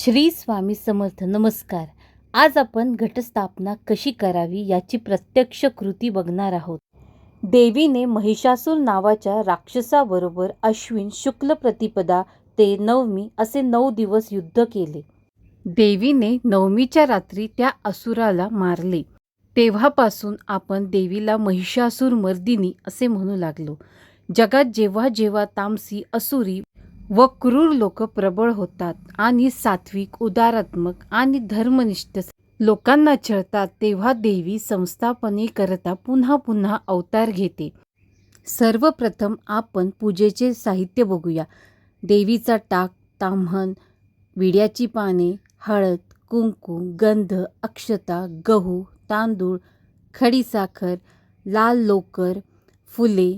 श्री स्वामी समर्थ नमस्कार. आज आपण घटस्थापना कशी करावी याची प्रत्यक्ष कृती बघणार आहोत. देवीने महिषासूर नावाच्या राक्षसाबरोबर अश्विन शुक्ल प्रतिपदा ते नवमी असे नऊ दिवस युद्ध केले. देवीने नवमीच्या रात्री त्या असुराला मारले. तेव्हापासून आपण देवीला महिषासूर मर्दिनी असे म्हणू लागलो. जगात जेव्हा जेव्हा तामसी असुरी व क्रूर लोक प्रबळ होतात आणि सात्विक उदारात्मक आणि धर्मनिष्ठ लोकांना छळतात तेव्हा देवी संस्थापने करता पुन्हा पुन्हा अवतार घेते. सर्वप्रथम आपण पूजेचे साहित्य बघूया. देवीचा टाक ताम्हण विड्याची पाने हळद कुंकू गंध अक्षता गहू तांदूळ खडीसाखर लाल लोकर फुले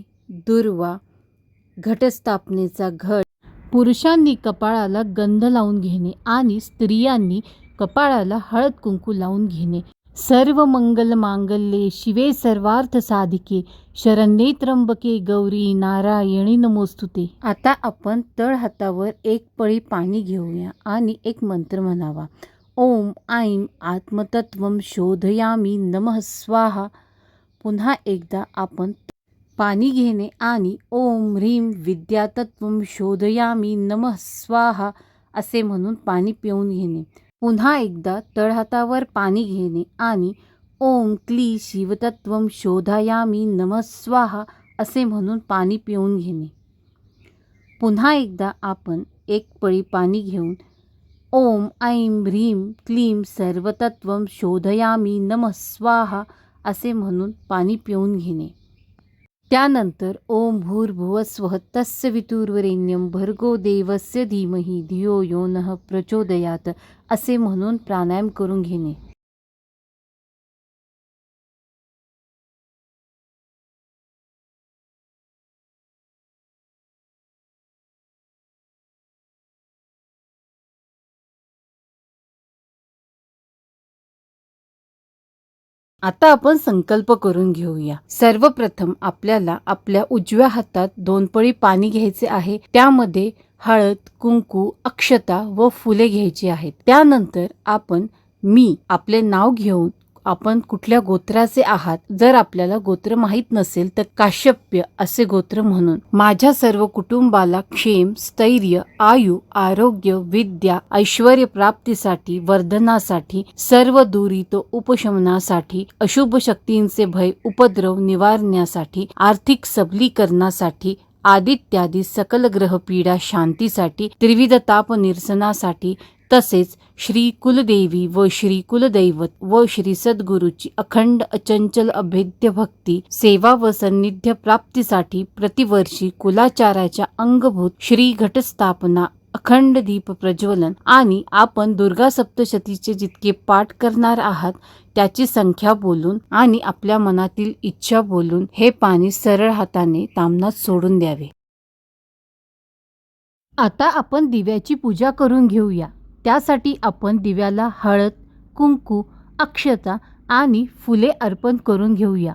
दुर्वा घटस्थापनेचा घट पुरुषांनी कपाळाला गंध लावून घेणे आणि स्त्रियांनी कपाळाला हळद कुंकू लावून घेणे. सर्व मंगल मांगल्ये शिवे सर्वार्थ साधिके. शरण्ये त्र्यंबके गौरी नारायणी नमोस्तुते. आता आपण तळ हातावर एक पळी पाणी घेऊया आणि एक मंत्र म्हणावा. ओम ऐं आत्मतत्व शोधयामी नमः स्वाहा. पुन्हा एकदा आपण पाणी घेणे आणि ओम ह्रीं विद्यातत्व शोधयामी नमः स्वाहा असे म्हणून पाणी पिऊन घेणे. पुन्हा एकदा तळहातावर पाणी घेणे आणि ओम क्ली शिवतत्व शोधायामी नमः स्वाहा असे म्हणून पाणी पिऊन घेणे. पुन्हा एकदा आपण एक पळी पाणी घेऊन ओम ऐं ह्रीं क्लीं सर्वतत्व शोधयामी नमः स्वाहा असे म्हणून पाणी पिऊन घेणे. त्यानंतर ओम भूर्भुवः स्वः तस्य वितुर्वरेण्यं भर्गो देवस्य धीमहि धियो यो नः प्रचोदयात असे म्हणून प्राणायाम करून घेणे. आता आपण संकल्प करून घेऊया. सर्वप्रथम आपल्याला आपल्या उजव्या हातात दोन पळी पाणी घ्यायचे आहे. त्यामध्ये हळद कुंकू अक्षता व फुले घ्यायची आहेत. त्यानंतर आपण मी आपले नाव घेऊन आपण कुठल्या गोत्राचे आहात? जर आपल्याला गोत्र माहीत नसेल तर काश्यप्य असे गोत्र म्हणून. माझ्या सर्व कुटुंबाला क्षेम स्थैर्य आयु आरोग्य विद्या ऐश्वर प्राप्तीसाठी वर्धनासाठी सर्व दुरित उपशमनासाठी अशुभ शक्तींचे भय उपद्रव निवारण्यासाठी आर्थिक सबलीकरणासाठी आदित्यादी सकल ग्रह पीडा शांतीसाठी त्रिविध ताप निरसनासाठी तसेच श्री कुलदेवी व श्री कुलदैवत व श्री सद्गुरूची अखंड अचंचल अभेद्य भक्ती सेवा व सान्निध्य प्राप्तीसाठी प्रतिवर्षी कुलाचाराच्या अंगभूत श्री घटस्थापना अखंड दीप प्रज्वलन आणि आपण दुर्गा सप्तशतीचे जितके पाठ करणार आहात त्याची संख्या बोलून आणि आपल्या मनातील इच्छा बोलून हे पाणी सरळ हाताने तामनात सोडून द्यावे. आता आपण दिव्याची पूजा करून घेऊया. त्यासाठी आपण दिव्याला हळद कुंकू अक्षता आणि फुले अर्पण करून घेऊया.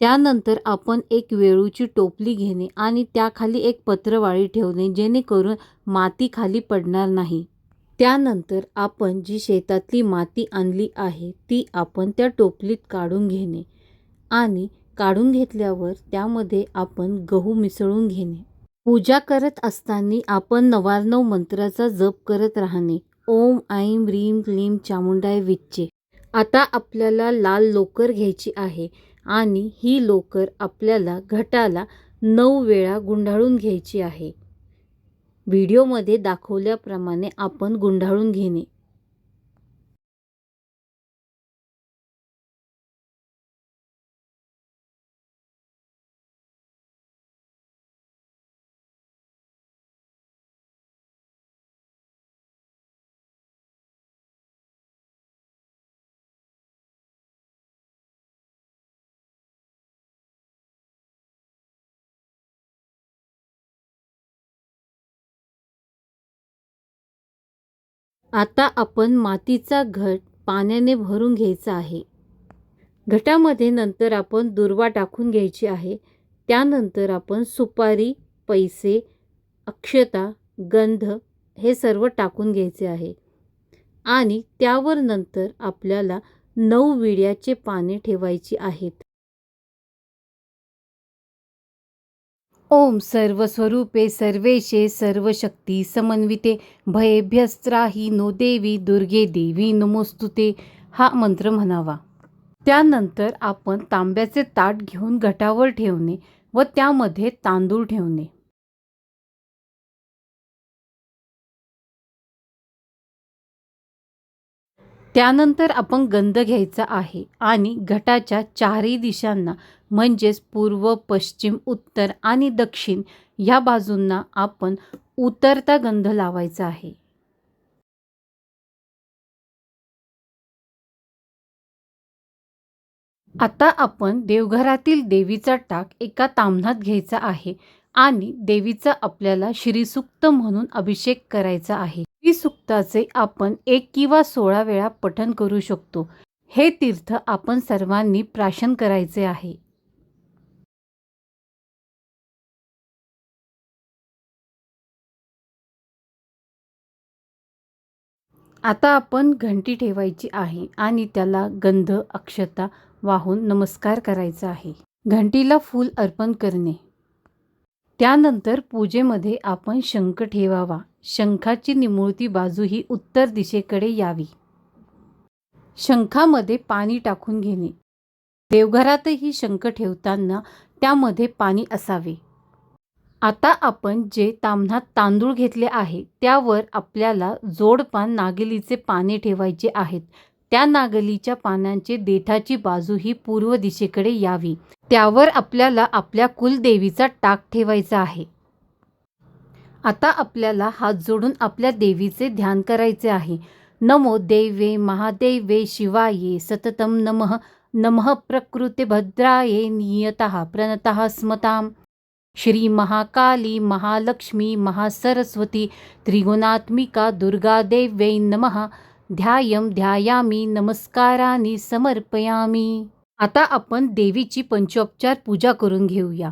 त्यानंतर आपण एक वेळूची टोपली घेणे आणि त्याखाली एक पत्रवाळी ठेवणे जेणेकरून माती खाली पडणार नाही. त्यानंतर आपण जी शेतातली माती आणली आहे ती आपण त्या टोपलीत काढून घेणे आणि काढून घेतल्यावर त्यामध्ये आपण गहू मिसळून घेणे. पूजा करत असताना आपण नवारनव मंत्राचा जप करत राहणे. ओम ऐं ह्रीं क्लीम चामुंडाय विच्चे. आता आपल्याला लाल लोकर घ्यायची आहे आणि ही लोकर आपल्याला घटाला नऊ वेळा गुंडाळून घ्यायची आहे. व्हिडिओमध्ये दाखवल्याप्रमाणे आपण गुंडाळून घेणे. आता आपण मातीचा घट पाण्याने भरून घ्यायचा आहे. घटामध्ये नंतर आपण दुर्वा टाकून घ्यायची आहे. त्यानंतर आपण सुपारी पैसे अक्षता गंध हे सर्व टाकून घ्यायचे आहे. आणि त्यावर नंतर आपल्याला नऊ विड्याचे पाने ठेवायची आहेत. ओम सर्वस्वरूपे सर्वेशे सर्वशक्ती समन्विते भयेभ्यस्त्राही नो देवी दुर्गे देवी नमोस्तुते हा मंत्र म्हणावा. त्यानंतर आपण तांब्याचे ताट घेऊन घटावर ठेवणे व त्यामध्ये तांदूळ ठेवणे. त्यानंतर आपण गंध घ्यायचा आहे आणि घटाच्या चारही दिशांना म्हणजेच पूर्व पश्चिम उत्तर आणि दक्षिण ह्या बाजूंना आपण उतरता गंध लावायचा आहे. आता आपण देवघरातील देवीचा टाक एका तामणात घ्यायचा आहे आणि देवीचा आपल्याला श्रीसुक्त म्हणून अभिषेक करायचा आहे. श्रीसुक्ताचे आपण एक किंवा सोळा वेळा पठण करू शकतो. हे तीर्थ आपण सर्वांनी प्राशन करायचे आहे. आता आपण घंटी ठेवायची आहे आणि त्याला गंध अक्षता वाहून नमस्कार करायचा आहे. घंटीला फूल अर्पण करणे. त्यानंतर पूजेमध्ये आपण शंख ठेवावा. शंखाची निमुळती बाजू ही उत्तर दिशेकडे यावी. शंखामध्ये पाणी टाकून घेणे. देवघरातही शंख ठेवताना त्यामध्ये पाणी असावे. आता आपण जे ताम्हणात तांदूळ घेतले आहे त्यावर आपल्याला जोडपान नागलीचे पाने ठेवायचे आहेत. त्या नागलीच्या पानांचे देठाची बाजू ही पूर्व दिशेकडे यावी. त्यावर आपल्याला आपल्या कुलदेवीचा टाक ठेवायचा आहे. आता आपल्याला हात जोडून आपल्या देवीचे ध्यान करायचे आहे. नमो देवे महादेवे शिवाये सततम नमः. नमः प्रकृते भद्राये नियत प्रणतः स्मताम. श्री महाकाली महालक्ष्मी महासरस्वती त्रिगुणात्मिका दुर्गा देव्यै नमः. ध्यायम ध्यायामी नमस्काराने समर्पयामी. आता आपण देवीची पंचोपचार पूजा करून घेऊया.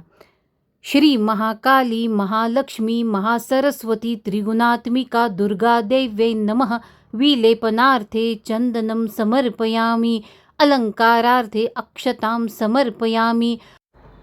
श्री महाकाली महालक्ष्मी महासरस्वती त्रिगुणात्मिका दुर्गा देव्यै नमः. विलेपनार्थे चंदनं समर्पयामि अलङ्कारार्थे अक्षतां समर्पयामि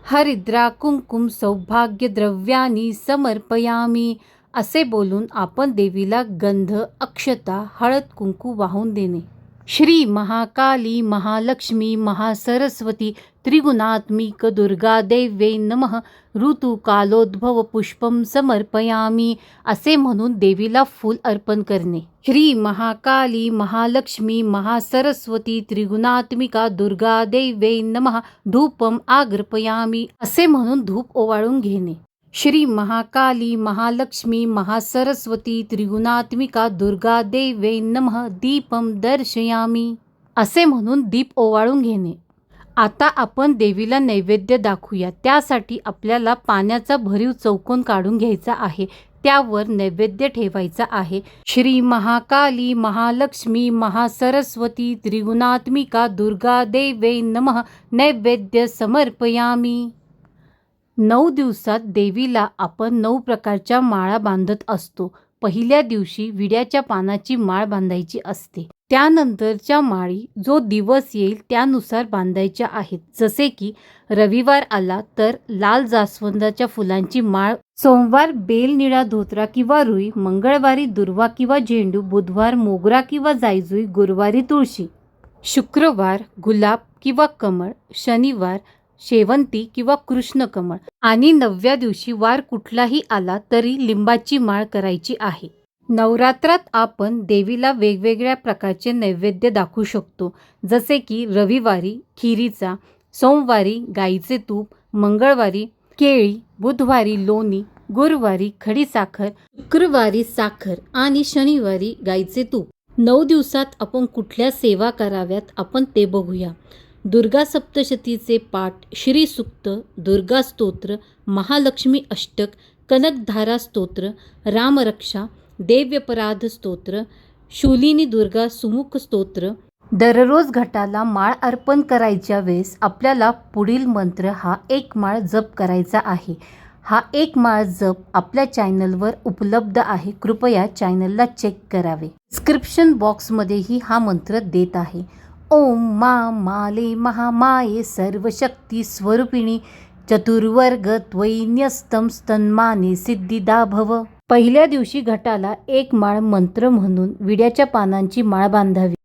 हरिद्रा कुंकुम सौभाग्यद्रव्यानी समर्पयामी. असे बोलून आपण देवीला गंध अक्षता हळद कुंकू वाहून देणे. श्री महाकाली महालक्ष्मी महासरस्वती त्रिगुणात्मिक दुर्गा देव्ये नमः. ऋतुकालोद्भव पुष्पम समर्पयामी. असे म्हणून देवीला फूल अर्पण करणे. श्री महाकाली महालक्ष्मी महासरस्वती त्रिगुणात्मिका दुर्गा देव्ये नमः. धूपम आग्रपयामी. असे म्हणून धूप ओवाळून घेणे. श्री महाकाली महालक्ष्मी महासरस्वती त्रिगुणात्मिका दुर्गा देवे नमः. दीपम दर्शयामी. असे म्हणून दीप ओवाळून घेणे. आता आपण देवीला नैवेद्य दाखवूया. त्यासाठी आपल्याला पाण्याचा भरीव चौकोन काढून घ्यायचा आहे. त्यावर नैवेद्य ठेवायचा आहे. श्री महाकाली महालक्ष्मी महासरस्वती त्रिगुणात्मिका दुर्गा देवे नमः. नैवेद्य समर्पयामी. नऊ दिवसात देवीला आपण नऊ प्रकारच्या माळा बांधत असतो. पहिल्या दिवशी विड्याच्या पानाची माळ बांधायची असते. त्यानंतरच्या माळी जो दिवस येईल त्यानुसार बांधायच्या आहेत. जसे की रविवार आला तर लाल जास्वंदाच्या फुलांची माळ सोमवार बेल निळा धोत्रा किंवा रुई मंगळवारी दुर्वा किंवा झेंडू बुधवार मोगरा किंवा जायजुई गुरुवारी तुळशी. शुक्रवार गुलाब किंवा कमळ शनिवार शेवंती किंवा कृष्णकमळ. आणि नवव्या दिवशी वार कुठलाही आला तरी लिंबाची माळ करायची आहे. नवरात्रात आपण देवीला वेगवेगळ्या प्रकारचे नैवेद्य दाखवू शकतो. जसे की रविवारी खिरीचा सोमवारी गाईचे तूप मंगळवारी केळी बुधवारी लोणी गुरुवारी खडीसाखर शुक्रवारी साखर आणि शनिवारी गाईचे तूप. नऊ दिवसात आपण कुठल्या सेवा कराव्यात आपण ते बघूया. दुर्गा सप्तशतीचे पाठ श्रीसुक्त दुर्गा स्तोत्र महालक्ष्मी अष्टक कनकधारा स्तोत्र रामरक्षा देव्यपराध स्तोत्र शूलिनी दुर्गा सुमुख स्तोत्र. दररोज घटाला माळ अर्पण करायच्या वेळेस आपल्याला पुढील मंत्र हा एक माळ जप करायचा आहे. हा एक माळ जप आपल्या चॅनलवर उपलब्ध आहे. कृपया चॅनलला चेक करावे. डिस्क्रिप्शन बॉक्समध्येही हा मंत्र देत आहे. ओम मा माले महामाये सर्वशक्ती स्वरूपिणी चतुर्वर्ग त्वैन्यस्तम स्तन्माने सिद्धिदा भव पहिल्या दिवशी घटाला एक माळ मंत्र म्हणून विड्याच्या पानांची माळ बांधावी.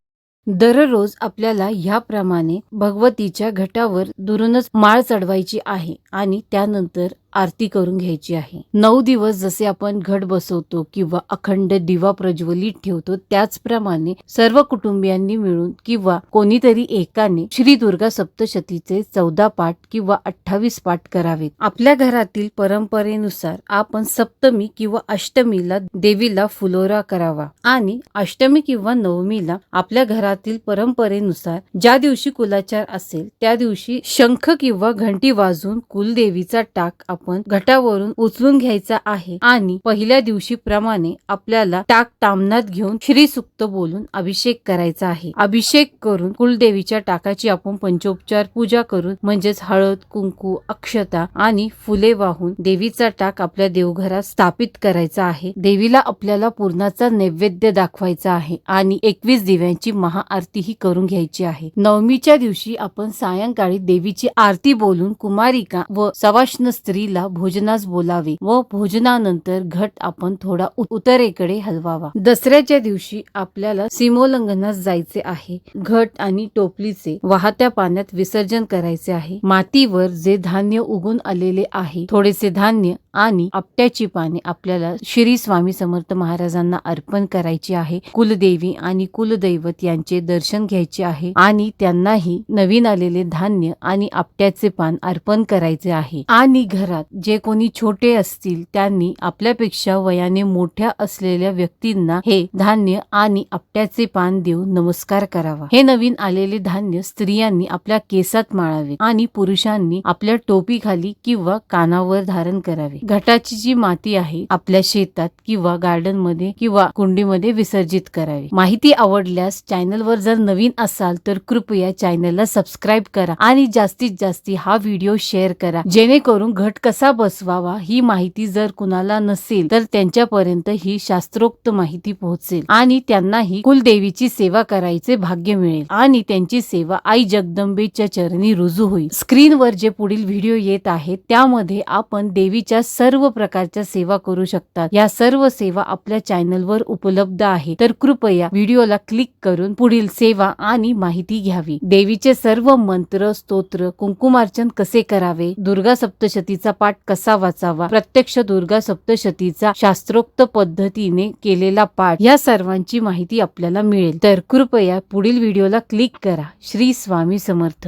दररोज आपल्याला ह्याप्रमाणे भगवतीच्या घटावर दुरूनच माळ चढवायची आहे आणि त्यानंतर आरती करून घ्यायची आहे. नऊ दिवस जसे आपण घट बसवतो किंवा अखंड दिवा प्रज्वलित ठेवतो त्याचप्रमाणे सर्व कुटुंबियांनी मिळून किंवा कोणीतरी एकाने श्री दुर्गा सप्तशतीचे चौदा पाठ किंवा अठ्ठावीस पाठ करावेत. आपल्या घरातील परंपरेनुसार आपण सप्तमी किंवा अष्टमीला देवीला फुलोरा करावा आणि अष्टमी किंवा नवमीला आपल्या घरातील परंपरेनुसार ज्या दिवशी कुलाचार असेल त्या दिवशी शंख किंवा घंटी वाजून कुलदेवीचा टाक आपण घटावरून उचलून घ्यायचा आहे आणि पहिल्या दिवशी प्रमाणे आपल्याला टाक तामनात घेऊन श्री सुक्त बोलून अभिषेक करायचा आहे. अभिषेक करून कुलदेवीच्या टाकाची आपण पंचोपचार पूजा करून म्हणजेच हळद कुंकू अक्षता आणि फुले वाहून देवीचा टाक आपल्या देवघरात स्थापित करायचा आहे. देवीला आपल्याला पूर्णाचा नैवेद्य दाखवायचा आहे आणि एकवीस दिव्यांची महाआरती ही करून घ्यायची आहे. नवमीच्या दिवशी आपण सायंकाळी देवीची आरती बोलून कुमारिका व सवाष्ण स्त्रीला भोजनास बोलावे व भोजनानंतर घट आपण थोडा उत्तरेकडे हलवावा. दसऱ्याच्या दिवशी आपल्याला सीमोल्लंघनास जायचे आहे. घट आणि टोपलीचे वाहत्या पाण्यात विसर्जन करायचे आहे. मातीवर जे धान्य उगून आलेले आहे थोडेसे धान्य आणि आपट्याची पाने आपल्याला श्री स्वामी समर्थ महाराजांना अर्पण करायची आहे. कुलदेवी आणि कुलदैवत यांचे दर्शन घ्यायचे आहे आणि त्यांनाही नवीन आलेले धान्य आणि आपट्याचे पान अर्पण करायचे आहे. आणि घरात जे कोणी छोटे असतील त्यांनी आपल्यापेक्षा वयाने मोठ्या असलेल्या व्यक्तींना हे धान्य आणि आपट्याचे पान देऊन नमस्कार करावा. हे नवीन आलेले धान्य स्त्रियांनी आपल्या केसात माळावे आणि पुरुषांनी आपल्या टोपीखाली किंवा कानावर धारण करावे. घटाची जी माती आहे आपल्या शेतात किंवा गार्डनमध्ये किंवा कुंडीमध्ये विसर्जित करावी. माहिती आवडल्यास चॅनल वर जर नवीन असाल तर कृपया चॅनलला सबस्क्राईब करा आणि जास्तीत जास्ती हा व्हिडिओ शेअर करा. जेणेकरून घट कसा बसवावा ही माहिती जर कुणाला नसेल तर त्यांच्यापर्यंत ही शास्त्रोक्त माहिती पोहोचेल आणि त्यांनाही कुलदेवीची सेवा करायचे भाग्य मिळेल आणि त्यांची सेवा आई जगदंबेच्या चरणी रुजू होईल. स्क्रीनवर जे पुढील व्हिडिओ येत आहेत त्यामध्ये आपण देवीच्या सर्व प्रकारच्या सेवा करू शकतात या सर्व सेवा आपल्या चॅनलवर उपलब्ध आहे. तर कृपया व्हिडिओला क्लिक करून पुढील सेवा आणि माहिती घ्यावी. देवीचे सर्व मंत्र स्तोत्र कुंकुमार्चन कसे करावे दुर्गा सप्तशतीचा पाठ कसा वाचावा? प्रत्यक्ष दुर्गा सप्तशतीचा शास्त्रोक्त पद्धतीने केलेला पाठ या सर्वांची माहिती आपल्याला मिळेल. तर कृपया पुढील व्हिडिओला क्लिक करा. श्री स्वामी समर्थ.